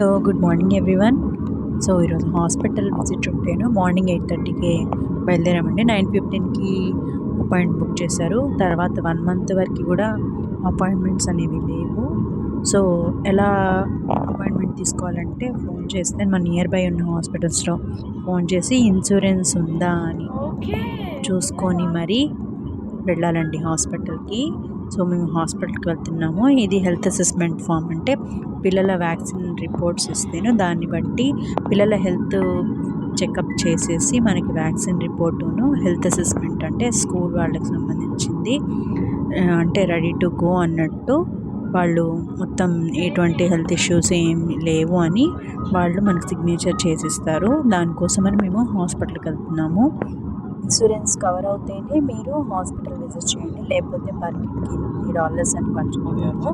So good morning everyone. So ఈరోజు hospital visit ఉంటేను morning eight థర్టీకి బయలుదేరామండి. నైన్ ఫిఫ్టీన్కి అపాయింట్ బుక్ చేశారు. తర్వాత వన్ మంత్ వరకు కూడా అపాయింట్మెంట్స్ అనేవి లేవు. సో ఎలా అపాయింట్మెంట్ తీసుకోవాలంటే ఫోన్ చేస్తే మన నియర్ బై ఉన్న హాస్పిటల్స్లో ఫోన్ చేసి ఇన్సూరెన్స్ ఉందా అని చూసుకొని మరీ వెళ్ళాలండి హాస్పిటల్కి. సో మేము హాస్పిటల్కి వెళ్తున్నాము. ఇది హెల్త్ అసెస్మెంట్ ఫామ్. అంటే పిల్లల వ్యాక్సిన్ రిపోర్ట్స్ ఇస్తేనే దాన్ని బట్టి పిల్లల హెల్త్ చెకప్ చేసేసి మనకి వ్యాక్సిన్ రిపోర్టును హెల్త్ అసెస్మెంట్ అంటే స్కూల్ వాళ్ళకి సంబంధించింది. అంటే రెడీ టు గో అన్నట్టు వాళ్ళు మొత్తం ఎటువంటి హెల్త్ ఇష్యూస్ ఏం లేవు అని వాళ్ళు మనకు సిగ్నేచర్ చేసిస్తారు. దానికోసమని మేము హాస్పిటల్కి వెళ్తున్నాము. ఇన్సూరెన్స్ కవర్ అవుతేనే మీరు హాస్పిటల్ విజిట్ చేయండి. లేకపోతే పర్ కిట్కి ఈ డాలర్స్ అని పంచుకుంటారు.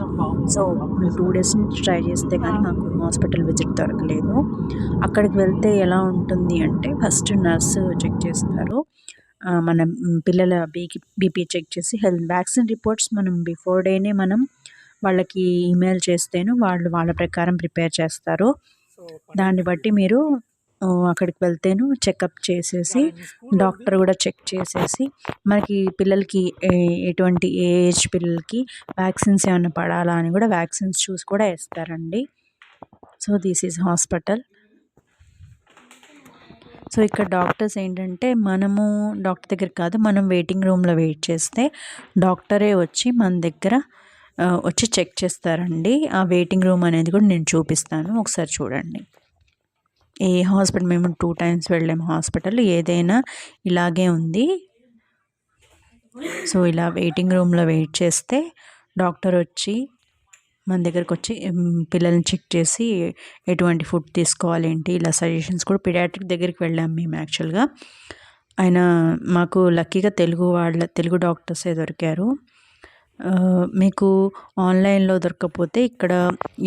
సో టూ డేస్ నుంచి ట్రై చేస్తే కానీ నాకు హాస్పిటల్ విజిట్ దొరకలేదు. అక్కడికి వెళ్తే ఎలా ఉంటుంది అంటే ఫస్ట్ నర్సు చెక్ చేస్తారు. మన పిల్లల బీకి బీపీ చెక్ చేసి హెల్త్ వ్యాక్సిన్ రిపోర్ట్స్ మనం బిఫోర్ డేనే మనం వాళ్ళకి ఈమెయిల్ చేస్తేను వాళ్ళు వాళ్ళ ప్రకారం ప్రిపేర్ చేస్తారు. దాన్ని బట్టి మీరు అక్కడికి వెళ్తేను చెకప్ చేసేసి డాక్టర్ కూడా చెక్ చేసేసి మనకి పిల్లలకి ఏ- ఎటువంటి ఏజ్ పిల్లలకి వ్యాక్సిన్స్ ఏమైనా పడాలా అని కూడా వ్యాక్సిన్స్ చూసి కూడా వేస్తారండి. So this is hospital. So ఇక్కడ డాక్టర్స్ ఏంటంటే మనము డాక్టర్ దగ్గర కాదు మనం వెయిటింగ్ రూమ్లో వెయిట్ చేస్తే డాక్టరే వచ్చి మన దగ్గర వచ్చి చెక్ చేస్తారండి. ఆ వెయిటింగ్ రూమ్ అనేది కూడా నేను చూపిస్తాను. ఒకసారి చూడండి. ఏ హాస్పిటల్ మేము టూ టైమ్స్ వెళ్ళాము హాస్పిటల్ ఏదైనా ఇలాగే ఉంది. సో ఇలా వెయిటింగ్ రూమ్లో వెయిట్ చేస్తే డాక్టర్ వచ్చి మన దగ్గరకు వచ్చి పిల్లల్ని చెక్ చేసి ఎటువంటి ఫుడ్ తీసుకోవాలి ఏంటి ఇలా సజెషన్స్ కూడా పిడియాట్రిక్ దగ్గరికి వెళ్ళాం మేము యాక్చువల్గా. ఆయన మాకు లక్కీగా తెలుగు వాళ్ళ తెలుగు డాక్టర్సే దొరికారు. మీకు ఆన్లైన్లో దొరకకపోతే ఇక్కడ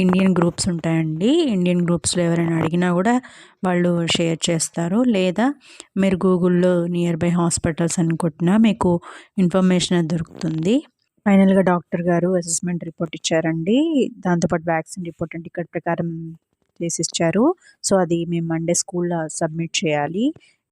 ఇండియన్ గ్రూప్స్ ఉంటాయండి. ఇండియన్ గ్రూప్స్లో ఎవరైనా అడిగినా కూడా వాళ్ళు షేర్ చేస్తారు. లేదా మీరు గూగుల్లో నియర్ బై హాస్పిటల్స్ అని కొట్టినా మీకు ఇన్ఫర్మేషన్ దొరుకుతుంది. ఫైనల్గా డాక్టర్ గారు అసెస్మెంట్ రిపోర్ట్ ఇచ్చారండి. దాంతోపాటు వ్యాక్సిన్ రిపోర్ట్ అంటే ఇక్కడ ప్రకారం చేసి ఇచ్చారు. సో అది మేము మండే స్కూల్లో సబ్మిట్ చేయాలి.